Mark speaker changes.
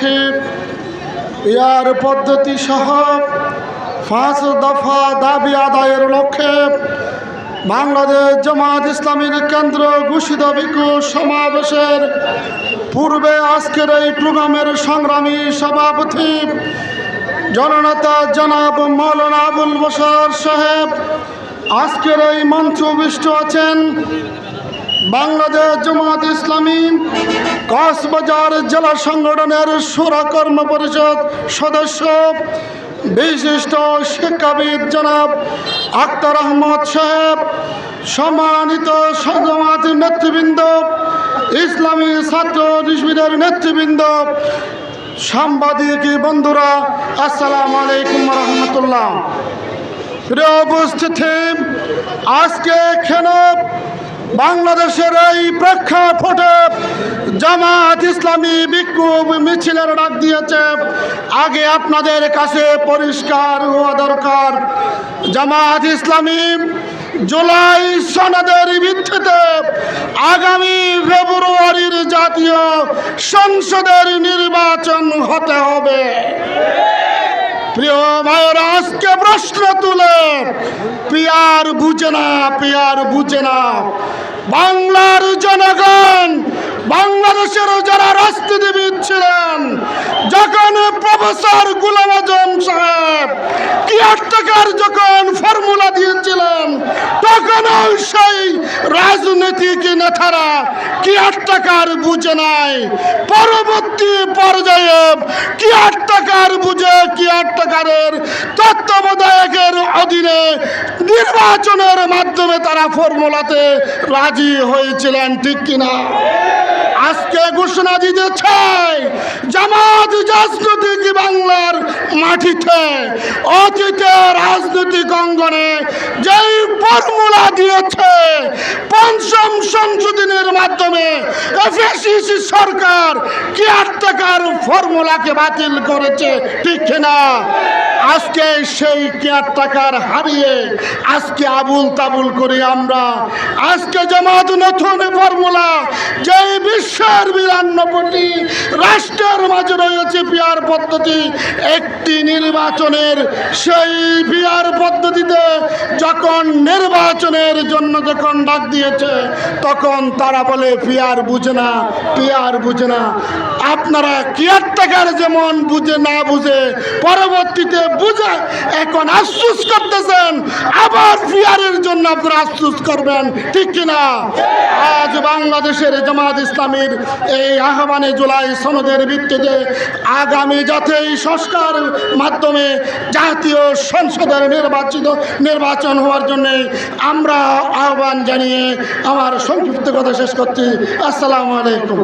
Speaker 1: করছি ইয়ার পদ্ধতি সহ পাঁচ দফা দাবি আদায়ের লক্ষ্যে বাংলাদেশ জামাত ইসলামীর কেন্দ্র ঘোষিত বিকু সমাবেশের পূর্বে আজকের এই প্রোগ্রামের সংগ্রামী সভাপতি জননেতা জনাব মৌলানা আবুল বসর সাহেব। আজকের এই মঞ্চ আছেন বাংলাদেশ জামাত ইসলামী কক্সবাজার জেলা সংগঠনের সুরা কর্ম পরিষদ সদস্য বিশিষ্ট শিক্ষাবিদ জনাব আক্তার আহমদ সাহেব, সম্মানিত সজমাত নেতৃবৃন্দ, ইসলামী ছাত্র শিবিরের নেতৃবৃন্দ, সাংবাদিক বন্ধুরা, আসসালামু আলাইকুম রহমতুল্লাহ। প্রিয় উপস্থিতি, আজকে এখানে বাংলাদেশের এই প্রেক্ষাপটে জামাত ইসলামী বিক্ষোভ মিছিলের ডাক দিয়েছে। আগে আপনাদের কাছে পরিষ্কার হওয়া দরকার। জামাত ইসলামী জুলাই সনদের ভিত্তিতে আগামী ফেব্রুয়ারির জাতীয় সংসদের নির্বাচন হতে হবে। প্রিয় ভাইয়ের, আজকে প্রশ্ন তুলে। পিয়ার বুঝে না, পিয়ার বুঝে না। বাংলার জনগণ, বাংলাদেশের যারা রাষ্ট্রদেবী ছিলেন, যখন প্রফেসর গুলাম আজম সাহেব কেয়ারটেকার যখন ফর্মুলা দিয়েছিলেন রাজনৈতিক নেতারা কেয়ারটেকার বুঝে নাই? পরবর্তী পর্যায়ে কেয়ারটেকার বুঝে, কি কেয়ারটেকারের তত্ত্বাবধায়কের অধীনে নির্বাচনের মাধ্যমে তারা ফর্মুলাতে রাজি হয়েছিলেন, ঠিক কিনা? আজকে ঘোষণা দিতে চাই জামাত রাজনৈতিক মাটিতে অতীতে রাজনৈতিক অঙ্গনে যেই ফর্মুলা দিয়েছে পঞ্চম সংশোধনের মাধ্যমে এফএসিসি সরকার কেয়ারটেকার ফর্মুলাকে বাতিল করেছে, ঠিক না আজকে সেই কেয়ারটেকার হারিয়ে আজকে আবুল তাবুল করি আমরা। আজকে জামাত নতুন ফর্মুলা, যেই বিশ্বের বিরানব্বইটি রাষ্ট্রের মাঝে রয়েছে পিয়ার পদ্ধতি, একটি নির্বাচনের সেই পিয়ার পদ্ধতিতে যখন নির্বাচনের জন্য যখন ডাক দিয়েছে, তখন তারা বলে, পিয়ার বুঝে না, পিয়ার বুঝে না। আপনারা কেয়ারটেকার যেমন বুঝে না বুঝে পরবর্তীতে বুঝে এখন আশ্বাস করতেছেন, আবার পিয়ারের জন্য আপনারা আশ্বাস করবেন, ঠিক কিনা? আজ বাংলাদেশের জামাত ইসলামীর এই আহ্বানে জুলাই সনদের ভিত্তিতে আগামী জাতীয় সংস্কার মাধ্যমে জাতীয় সংসদের নির্বাচিত, নির্বাচন হওয়ার জন্য আমরা আহ্বান জানিয়ে আমার সংক্ষিপ্ত কথা শেষ করছি। আসসালামু আলাইকুম।